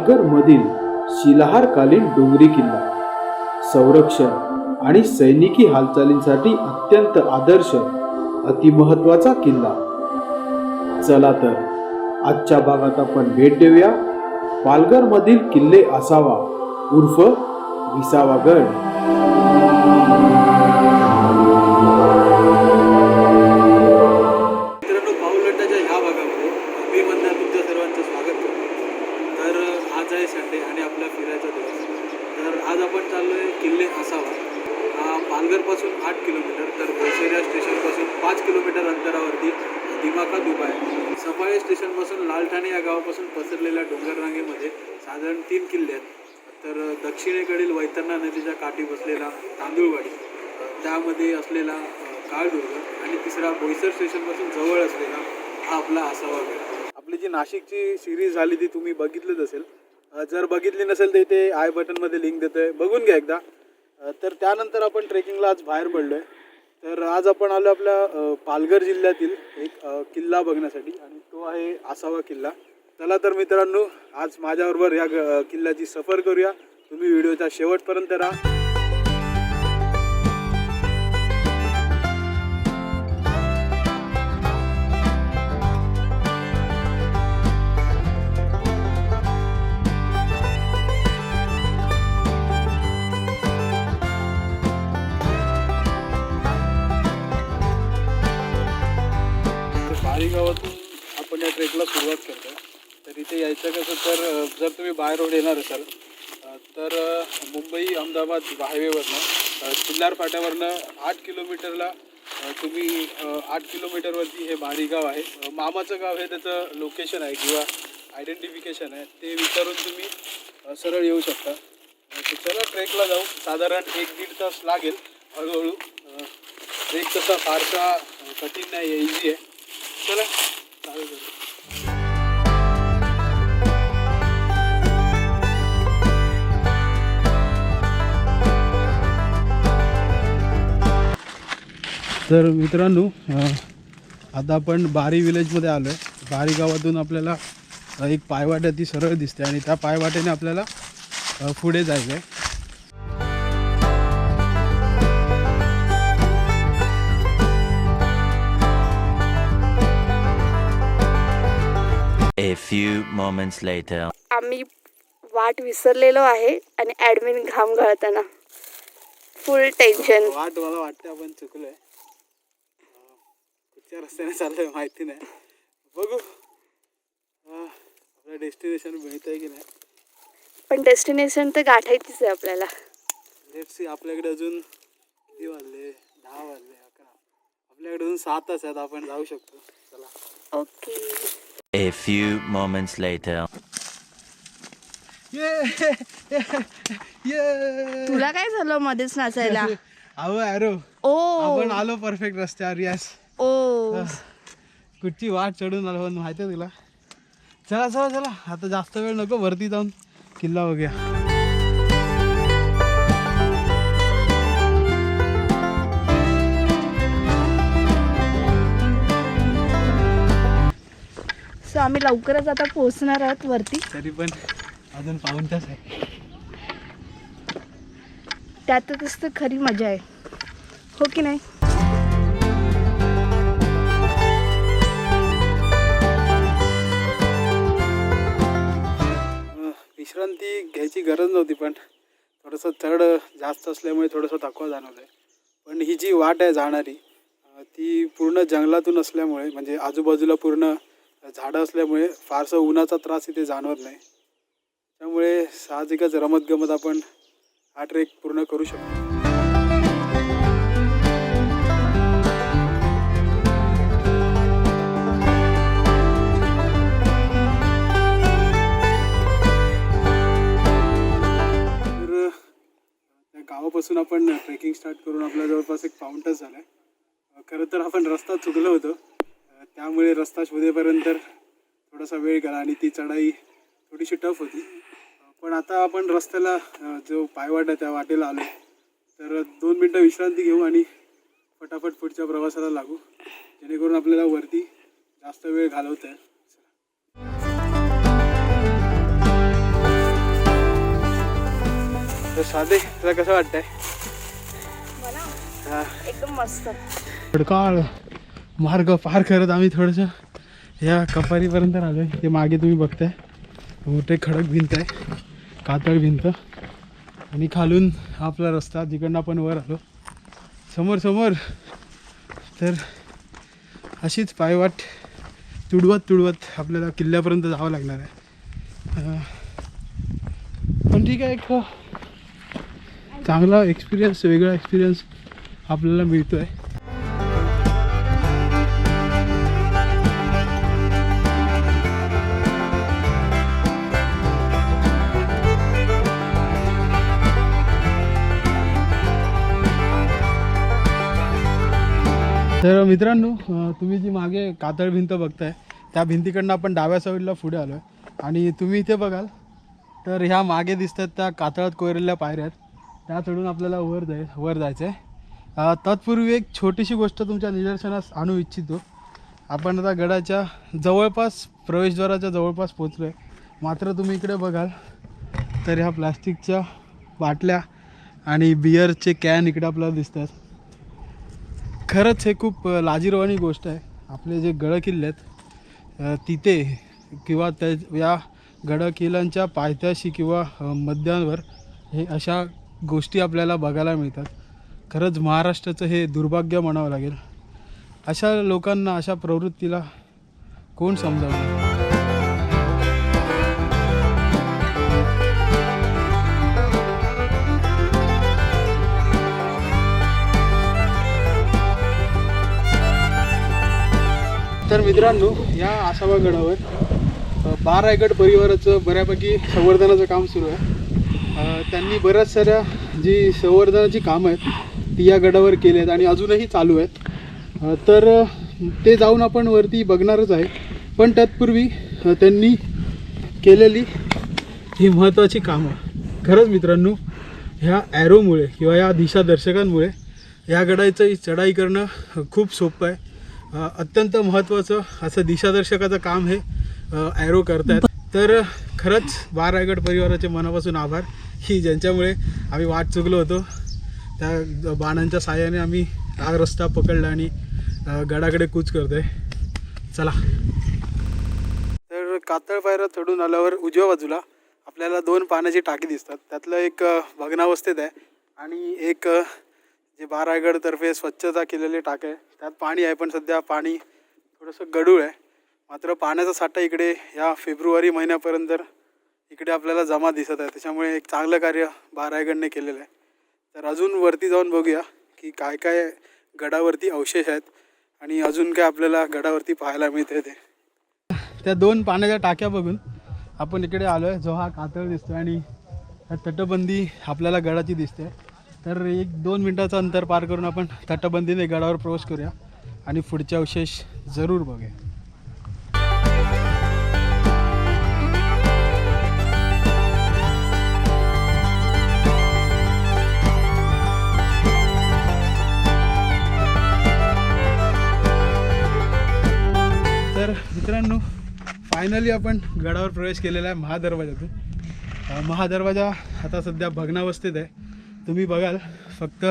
पालघर मधील शिलाहारकालीन डोंगरी किल्ला. संरक्षण आणि सैनिकी हालचालींसाठी अत्यंत आदर्श अतिमहत्वाचा किल्ला. चला तर आजच्या भागात आपण भेट देऊया. पालघर मधील किल्ले असावा उर्फ विसावागड. गड किलोमीटर. तर भोसेरिया स्टेशनपासून पाच किलोमीटर अंतरावरती दिमाखा उभा आहे. सफाळे स्टेशनपासून लालठाणे या गावापासून पसरलेल्या डोंगररांगेमध्ये साधारण तीन किल्ले आहेत. तर दक्षिणेकडील वैतरणा नदीच्या काठी बसलेला तांदूळवाडी त्यामध्ये असलेला काळदुर्ग आणि तिसरा बोईसर स्टेशनपासून जवळ असलेला हा आपला असावा गड आपली जी नाशिकची सिरीज झाली ती तुम्ही बघितलीच असेल. जर बघितली नसेल तर इथे आय बटनमध्ये लिंक देतो आहे बघून घ्या एकदा. तर त्यानंतर आपण ट्रेकिंगला आज बाहेर पडलो आहे तर आज आपण आलो आपल्या पालघर जिल्ह्यातील एक किल्ला बघण्यासाठी आणि तो आहे आसावा किल्ला. चला तर मित्रांनो आज माझ्याबरोबर या किल्ल्याची सफर करूया. तुम्ही व्हिडिओच्या शेवटपर्यंत राहा. तर यायचं कसं तर जर तुम्ही बाय रोड येणार असाल तर मुंबई अहमदाबाद हायवेवरनं चिल्लार फाट्यावरनं आठ किलोमीटरला तुम्ही आठ किलोमीटरवरती हे बारी गाव आहे मामाचं गाव हे त्याचं लोकेशन आहे किंवा आयडेंटिफिकेशन आहे ते विचारून तुम्ही सरळ येऊ शकता. चला ट्रेकला जाऊ. साधारण एक दीड तास लागेल हळूहळू. ट्रेक तसा फारसा कठीण नाही आहे इझी आहे. चला चालू तर मित्रांनो आता आपण बारी विलेजमध्ये आलो आहे बारी गावातून आपल्याला एक पायवाटा ती सरळ दिसते आणि त्या पायवाटेने आपल्याला पुढे जायचं आहे A few moments later. आम्ही वाट विसरलेलो आहे आणि ॲडमिन घाम गळताना फुल टेन्शन वाट मला वाटते आपण चुकलोय. कुठच्या रस्त्याने चाललोय माहिती नाही. बघू. आपलं डेस्टिनेशन मिळतंय की नाही? पण डेस्टिनेशन तर गाठायचीच आहे आपल्याला. लेट सी आपल्याकडे अजून किती वाजले? दहा वाजले अकरा. आपल्याकडे अजून सात तास आहेत आपण जाऊ शकतो. चला. Okay. A few moments later. ये ये तुला काय झालं मध्येच नाचायला? अहो अॅरो ओ. आपण आलो परफेक्ट रस्त्यावर यस ओ. कुठची वाट चढून आलो पण माहिती तुला? चला चला चला. आता जास्त वेळ नको वरती जाऊन किल्ला बघूया. सो आम्ही लवकरच आता पोहोचणार आहोत वरती. तरी पण अजून पाऊन तास आहे. त्यातच तर खरी मजा आहे. हो की नाही? विश्रांती घ्यायची गरज नव्हती पण थोडंसं चढ जास्त असल्यामुळे थोडंसं थकवा जाणवलं आहे पण ही जी वाट आहे जाणारी ती पूर्ण जंगलातून असल्यामुळे म्हणजे आजूबाजूला पूर्ण झाडं असल्यामुळे फारसं उन्हाचा त्रास इथे जाणवत नाही. त्यामुळे साहजिकच रमतगमत आपण हा ट्रेक पूर्ण करू शकतो. गावापासून आपण ट्रेकिंग स्टार्ट करून आपल्या जवळपास एक पाऊण तास झाला आहे खरं तर आपण रस्ता चुकलो होतो. त्यामुळे रस्ता शोधेपर्यंत थोडासा वेळ गेला आणि ती चढाई थोडीशी टफ होती. पण आता आपण रस्त्याला जो पायवाट आहे त्या वाटेला आलो तर दोन मिनटं विश्रांती घेऊ आणि फटाफट पुढच्या प्रवासाला लागू. जेणेकरून आपल्याला वरती जास्त वेळ घालवता येईल. तर साधे तुला कसं वाटतंय? मला हा. एकदम मस्त. खडकाळ मार्ग पार करत आम्ही थोडंसं या कपारीपर्यंत आलो आहे ते मागे तुम्ही बघताय. मोठे खडक भिंत आहे. कातळ भिंत. आणि खालून आपला रस्ता जिकडनं आपण वर आलो. समोर समोर. तर अशीच पायवाट तुडवत तुडवत आपल्याला किल्ल्यापर्यंत जावं लागणार आहे. पण ठीक आहे एक चांगला एक्सपिरियन्स वेगळा एक्सपिरियन्स आपल्याला मिळतो आहे तर मित्रांनो तुम्ही जी मागे कातळ भिंत बघताय त्या भिंतीकडनं आपण डाव्या साईडला पुढे आलो आहे आणि तुम्ही इथे बघाल तर ह्या मागे दिसतात त्या कातळात कोयरलेल्या पायऱ्या आहेत. त्या चढून आपल्याला वर जाय वर जायचं आहे तत्पूर्वी एक छोटीशी गोष्ट तुमच्या निदर्शनास आणू इच्छितो. आपण आता गडाच्या जवळपास प्रवेशद्वाराच्या जवळपास पोचलो आहे मात्र तुम्ही इकडे बघाल तर ह्या प्लास्टिकच्या बाटल्या आणि बियरचे कॅन इकडे आपल्याला दिसतात. खरंच हे खूप लाजीरवाणी लाजिरवाणी गोष्ट आहे. आपले जे गड किल्ले आहेत तिथे किंवा त्या या गडकिल्ल्यांच्या पायथ्याशी किंवा मद्यांवर मध्यांवर हे अशा गोष्टी आपल्याला बघायला मिळतात. खरंच महाराष्ट्राचं हे दुर्भाग्य म्हणावं लागेल. अशा लोकांना अशा प्रवृत्तीला कोण समजावणार? तर मित्रांनो या आसावा गडावर बारायगड परिवाराचं बऱ्यापैकी संवर्धनाचं काम सुरू आहे. त्यांनी बऱ्याच साऱ्या जी संवर्धनाची कामं आहेत ती या गडावर केली आहेत आणि अजूनही चालू आहेत. तर ते जाऊन आपण वरती बघणारच आहे. पण तत्पूर्वी त्यांनी केलेली ही महत्त्वाची कामं. खरंच मित्रांनो ह्या ॲरोमुळे किंवा या दिशादर्शकांमुळे या गडाची चढाई करणं खूप सोपं आहे. अत्यंत महत्त्वाचं असं दिशादर्शकाचं काम हे ॲरो करतायत. तर खरंच बार रायगड परिवाराचे मनापासून आभार. की ज्यांच्यामुळे आम्ही वाट चुकलो होतो त्या बाणांच्या साह्याने आम्ही हा रस्ता पकडला आणि गडाकडे कूच करतोय. चला. तर कातळ पायरा चढून आल्यावर उजव्या बाजूला आपल्याला दोन पाण्याची टाकी दिसतात. त्यातलं एक भग्नावस्थेत आहे आणि एक जे बारायगडतर्फे स्वच्छता केलेली टाक आहे. त्यात पाणी आहे पण सध्या पाणी थोडंसं गडूळ आहे. मात्र पाण्याचा साठा इकडे या फेब्रुवारी महिन्यापर्यंत इकडे आपल्याला जमा दिसत आहे. त्याच्यामुळे एक चांगलं कार्य बारायगडने केलेलं आहे. तर अजून वरती जाऊन बघूया की काय काय गडावरती अवशेष आहेत आणि अजून काय आपल्याला गडावरती पाहायला मिळते ते. त्या दोन पाण्याच्या टाक्या बघून आपण इकडे आलो आहे जो हा कातळ दिसतो आणि तटबंदी आपल्याला गडाची दिसते. तर एक दोन मिनटाचं अंतर पार करून आपण तटबंदीने गडावर प्रवेश करूया आणि पुढचे अवशेष जरूर बघूया. तर मित्रांनो फायनली आपण गडावर प्रवेश केलेला आहे महादरवाजातून. महादरवाजा आता सध्या भग्नावस्थेत आहे. तुम्ही बघाल फक्त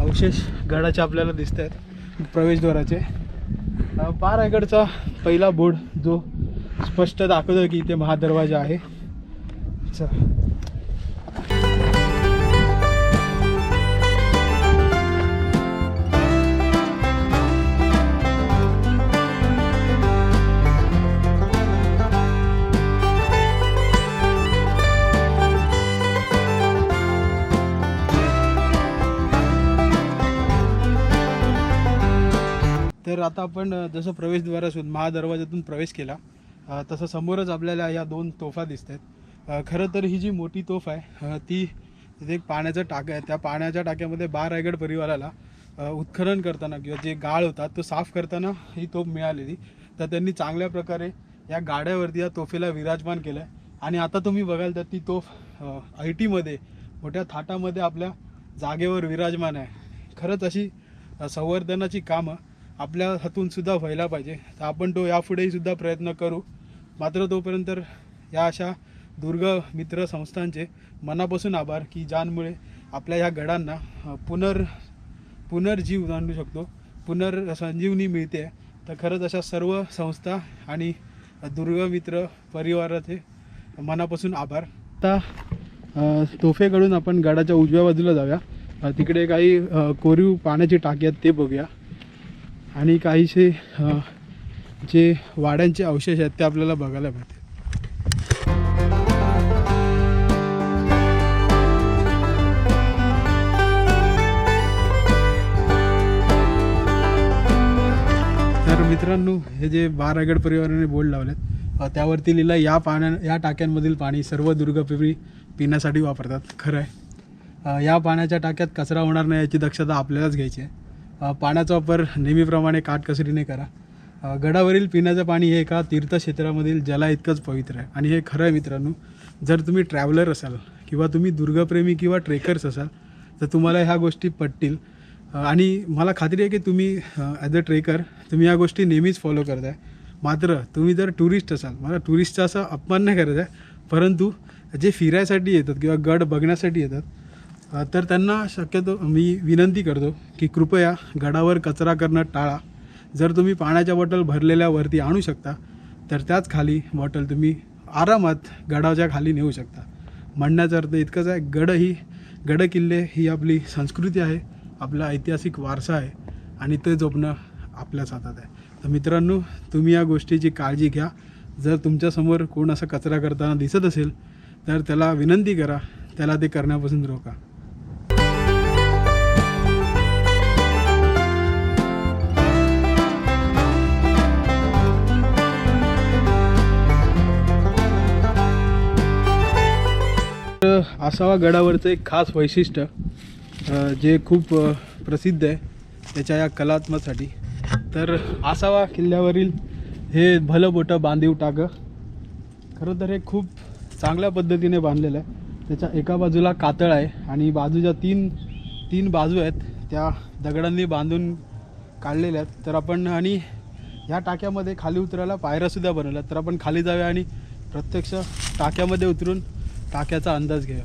अवशेष गडाचे आपल्याला दिसत आहेत प्रवेशद्वाराचे. अ, पहिला बोर्ड जो स्पष्ट दाखवतो की इथे महादरवाजा आहे. चला. आता आपण जसं प्रवेशद्वारातून महादरवाजातून प्रवेश केला तसं समोरच आपल्याला या दोन तोफा दिसत आहेत खरं तर ही जी मोठी तोफ आहे ती तिथे एक पाण्याचं टाकं आहे त्या पाण्याच्या टाक्यामध्ये बार रायगड परिवाराला उत्खनन करताना किंवा जे गाळ होता तो साफ करताना ही तोफ मिळालेली. तर त्यांनी चांगल्या प्रकारे या गाड्यावरती या तोफेला विराजमान केलं आहे आणि आता तुम्ही बघाल तर ती तोफ आय टीमध्ये मोठ्या थाटामध्ये आपल्या जागेवर विराजमान आहे. खरंच अशी संवर्धनाची कामं आपल्या हातून सुद्धा व्हायला पाहिजे. तर आपण तो यापुढेही सुद्धा प्रयत्न करू. मात्र तोपर्यंत या अशा दुर्ग मित्र संस्थांचे मनापासून आभार की ज्यांमुळे आपल्या ह्या गडांना पुनर् पुनर्जीव आणू शकतो पुनर्संजीवनी मिळते. तर खरंच अशा सर्व संस्था आणि दुर्ग मित्र परिवाराचे मनापासून आभार. आता तोफेकडून आपण गडाच्या उजव्या बाजूला जाऊया. तिकडे काही कोरीव पाण्याची टाकी आहेत ते बघूया. आणि काहीसे जे वाड्यांचे अवशेष आहेत ते आपल्याला बघायला मिळते तर मित्रांनो हे जे बारागड परिवाराने बोर्ड लावलेत त्यावरती लिहिलं या पाण्या या टाक्यांमधील पाणी सर्व दुर्गपिवळी पिण्यासाठी वापरतात. खरं आहे. या पाण्याच्या टाक्यात कचरा होणार नाही याची दक्षता आपल्यालाच घ्यायची आहे. पाण्याचा वापर नेहमीप्रमाणे काटकसरीने करा. गडावरील पिण्याचं पाणी हे एका तीर्थक्षेत्रामधील जला इतकंच पवित्र आहे. आणि हे खरं आहे मित्रांनो जर तुम्ही ट्रॅव्हलर असाल किंवा तुम्ही दुर्गप्रेमी किंवा ट्रेकर्स असाल तर तुम्हाला ह्या गोष्टी पटतील. आणि मला खात्री आहे की तुम्ही ॲज अ ट्रेकर तुम्ही या गोष्टी नेहमीच फॉलो करताय. मात्र तुम्ही जर टुरिस्ट असाल मला टुरिस्टचा असा अपमान नाही करत आहे परंतु जे फिरायसाठी येतात किंवा गड बघण्यासाठी येतात तर त्यांना शक्यतो मी विनंती करतो की कृपया गडावर कचरा करणं टाळा. जर तुम्ही पाण्याच्या बॉटल भरलेल्या वरती आणू शकता तर त्याच खाली बॉटल तुम्ही आरामात गडाच्या खाली नेऊ शकता. म्हणण्याचा अर्थ इतकंच आहे गड ही गड किल्ले ही आपली संस्कृती आहे आपला ऐतिहासिक वारसा आहे आणि ते जोपणं आपल्याच हातात आहे. तर मित्रांनो तुम्ही या गोष्टीची काळजी घ्या. जर तुमच्यासमोर कोण असं कचरा करताना दिसत असेल तर त्याला विनंती करा त्याला ते करण्यापासून रोका. आसावा गडावरचं एक खास वैशिष्ट्य जे खूप प्रसिद्ध आहे त्याच्या या कलात्मकसाठी. तर आसावा किल्ल्यावरील हे भलं बांधीव टाकं खरं तर हे खूप चांगल्या पद्धतीने बांधलेलं आहे. त्याच्या एका बाजूला कातळ आहे आणि बाजूच्या तीन तीन बाजू आहेत त्या दगडांनी बांधून काढलेल्या आहेत. तर आपण आणि ह्या टाक्यामध्ये खाली उतरायला पायऱ्यासुद्धा बनवल्या तर आपण खाली जाऊया आणि प्रत्यक्ष टाक्यामध्ये उतरून टाक्याचा अंदाज घेऊया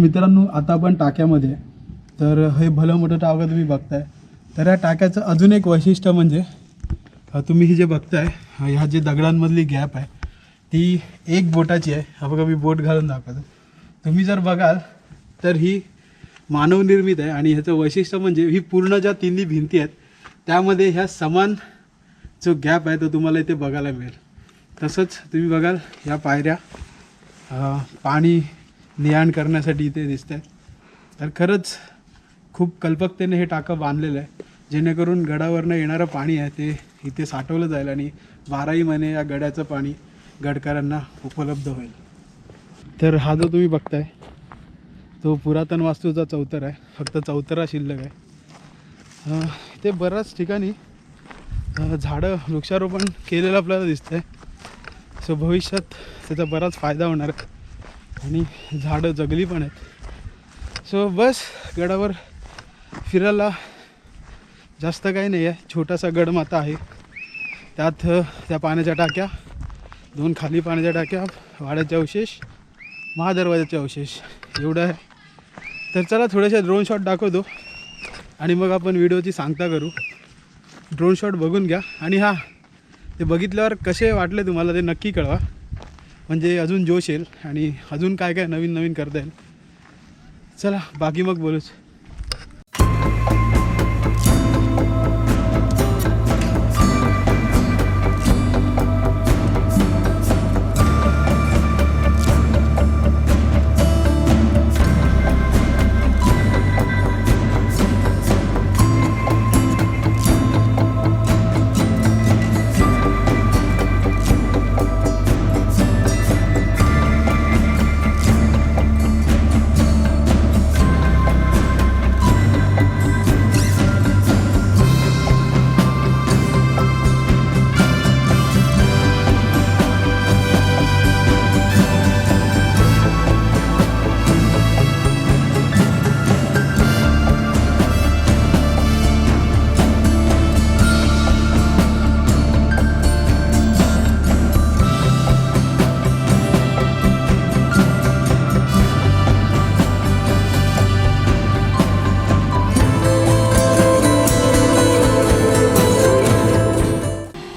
मित्रांनो आता आपण टाक्यामध्ये. तर हे भलं मोठं टाकं तुम्ही बघताय. तर या टाक्याचं अजून एक वैशिष्ट्य म्हणजे तुम्ही हे जे बघताय ह्या जे दगडांमधली गॅप आहे ती एक बोटाची आहे. हा बघा मी बोट घालून दाखवतो. तुम्ही जर बघाल तर ही मानवनिर्मित आहे आणि ह्याचं वैशिष्ट्य म्हणजे ही पूर्ण ज्या तिन्ही भिंती आहेत त्यामध्ये ह्या समान जो गॅप आहे तो तुम्हाला इथे बघायला मिळेल. तसंच तुम्ही बघाल ह्या पायऱ्या पाणी नियाण करण्यासाठी इथे दिसत आहे तर खरंच खूप कल्पकतेने हे टाकं बांधलेलं आहे. जेणेकरून गडावरनं येणारं पाणी आहे ते इथे साठवलं जाईल आणि बाराही महिने या गड्याचं पाणी गडकऱ्यांना उपलब्ध होईल. तर हा जो तुम्ही बघताय तो पुरातन वास्तूचा चौतर आहे. फक्त चौतरा शिल्लक आहे. ते इथे बऱ्याच ठिकाणी झाडं वृक्षारोपण केलेलं आपल्याला दिसतंय. सो भविष्यात त्याचा बराच फायदा होणार. आणि झाडं जगली पण आहेत. सो बस गडावर फिरायला जास्त काही नाही आहे छोटासा गडमाता आहे. त्यात त्या पाण्याच्या टाक्या दोन खाली पाण्याच्या टाक्या वाड्याचे अवशेष महादरवाजाचे अवशेष. एवढं आहे. तर चला थोडेसे ड्रोन शॉट दाखवतो. आणि मग आपण व्हिडिओची सांगता करू. ड्रोन शॉट बघून घ्या. आणि हां ते बघितल्यावर कसे वाटले तुम्हाला ते नक्की कळवा. म्हणजे अजून जोश येईल आणि अजून काय काय नवीन नवीन करता येईल. चला बाकी मग बोलूच.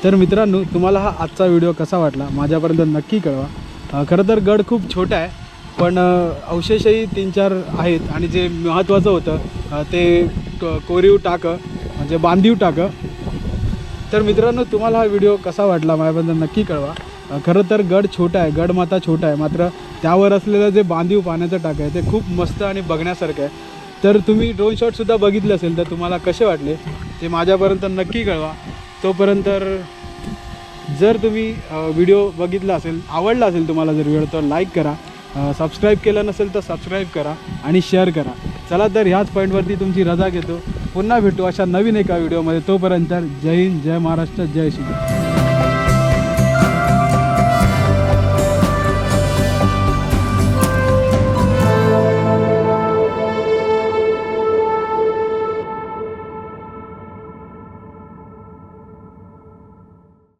तर मित्रांनो तुम्हाला हा आजचा व्हिडिओ कसा वाटला? माझ्यापर्यंत नक्की कळवा. खरं तर गड खूप छोटा आहे पण अवशेषही तीन चार आहेत आणि जे महत्त्वाचं होतं ते क- कोरीव टाकं म्हणजे बांधीव टाकं. तर मित्रांनो तुम्हाला हा व्हिडिओ कसा वाटला माझ्याबद्दल नक्की कळवा. खरं तर गड छोटा आहे गड माता छोटा आहे मात्र त्यावर असलेलं जे बांधीव पाण्याचं टाकं आहे ते खूप मस्त आणि बघण्यासारखं आहे. तर तुम्ही ड्रोन शॉटसुद्धा बघितले असेल तर तुम्हाला कसे वाटले ते माझ्यापर्यंत नक्की कळवा. तोपर्यंत तर जर तुम्ही व्हिडिओ बघितला असेल आवडला असेल तुम्हाला जर व्हिडिओ तर लाईक करा. सबस्क्राईब केलं नसेल तर सबस्क्राईब करा आणि शेअर करा. चला तर ह्याच पॉईंटवरती तुमची रजा घेतो. पुन्हा भेटू अशा नवीन एका व्हिडिओमध्ये तोपर्यंत जय हिंद जय महाराष्ट्र जय श्री